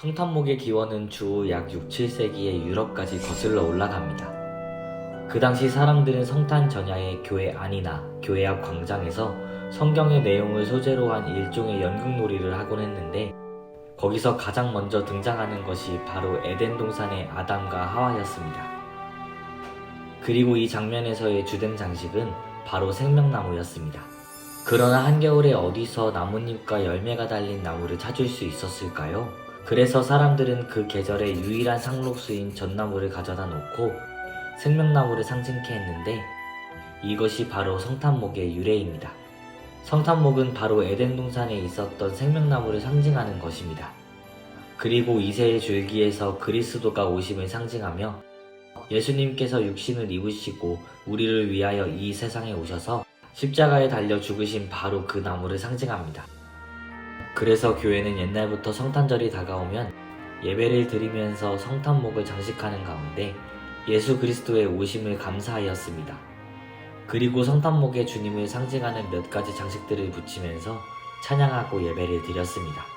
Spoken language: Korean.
성탄목의 기원은 주약 6, 7세기에 유럽까지 거슬러 올라갑니다. 그 당시 사람들은 성탄 전야에 교회 안이나 교회 앞 광장에서 성경의 내용을 소재로 한 일종의 연극놀이를 하곤 했는데 거기서 가장 먼저 등장하는 것이 바로 에덴 동산의 아담과 하와였습니다. 그리고 이 장면에서의 주된 장식은 바로 생명나무였습니다. 그러나 한겨울에 어디서 나뭇잎과 열매가 달린 나무를 찾을 수 있었을까요? 그래서 사람들은 그 계절의 유일한 상록수인 전나무를 가져다 놓고 생명나무를 상징케 했는데 이것이 바로 성탄목의 유래입니다. 성탄목은 바로 에덴 동산에 있었던 생명나무를 상징하는 것입니다. 그리고 이세의 줄기에서 그리스도가 오심을 상징하며 예수님께서 육신을 입으시고 우리를 위하여 이 세상에 오셔서 십자가에 달려 죽으신 바로 그 나무를 상징합니다. 그래서 교회는 옛날부터 성탄절이 다가오면 예배를 드리면서 성탄목을 장식하는 가운데 예수 그리스도의 오심을 감사하였습니다. 그리고 성탄목에 주님을 상징하는 몇 가지 장식들을 붙이면서 찬양하고 예배를 드렸습니다.